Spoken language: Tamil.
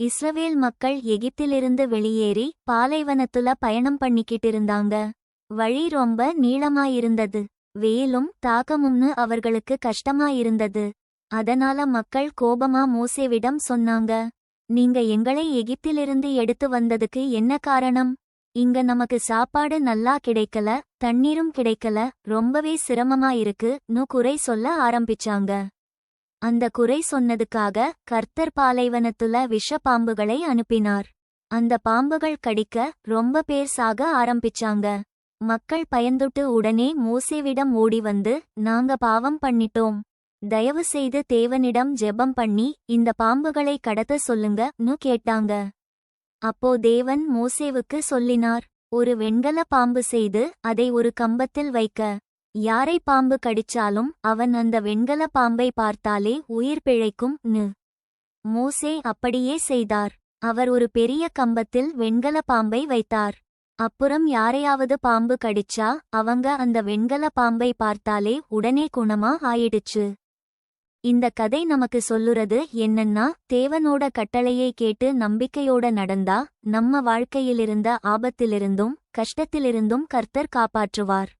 இஸ்ரவேல் மக்கள் எகிப்திலிருந்து வெளியேறி பாலைவனத்துல பயணம் பண்ணிக்கிட்டு இருந்தாங்க வழி ரொம்ப நீளமாயிருந்தது. வெயிலும் தாகமும்னு அவர்களுக்கு கஷ்டமாயிருந்தது. அதனால மக்கள் கோபமா மோசேவிடம் சொன்னாங்க. நீங்க எங்களை எகிப்திலிருந்து எடுத்து வந்ததுக்கு என்ன காரணம்? இங்க நமக்கு சாப்பாடு நல்லா கிடைக்கல தண்ணீரும் கிடைக்கல ரொம்பவே சிரமமா இருக்குன்னு குறை சொல்ல ஆரம்பிச்சாங்க. அந்த குறை சொன்னதுக்காக கர்த்தர் பாலைவனத்துல விஷ பாம்புகளை அனுப்பினார். அந்த பாம்புகள் கடிக்க ரொம்ப பேர் சாக ஆரம்பிச்சாங்க. மக்கள் பயந்துட்டு உடனே மோசேவிடம் ஓடி வந்து நாங்க பாவம் பண்ணிட்டோம். தயவு செய்து தேவனிடம் ஜெபம் பண்ணி இந்த பாம்புகளை கடத்த சொல்லுங்கன்னு கேட்டாங்க. அப்போ தேவன் மோசேவுக்கு சொல்லினார் ஒரு வெண்கல பாம்பு செய்து அதை ஒரு கம்பத்தில் வைக்க. யாரை பாம்பு கடிச்சாலும் அவன் அந்த வெண்கல பாம்பை பார்த்தாலே உயிர் பிழைக்கும் நு. மோசே அப்படியே செய்தார். அவர் ஒரு பெரிய கம்பத்தில் வெண்கல பாம்பை வைத்தார். அப்புறம் யாரையாவது பாம்பு கடிச்சா அவங்க அந்த வெண்கல பாம்பை பார்த்தாலே உடனே குணமா ஆயிடுச்சு. இந்த கதை நமக்கு சொல்லுறது என்னன்னா தேவனோட கட்டளையை கேட்டு நம்பிக்கையோட நடந்தா நம்ம வாழ்க்கையிலிருந்த ஆபத்திலிருந்தும் கஷ்டத்திலிருந்தும் கர்த்தர் காப்பாற்றுவார்.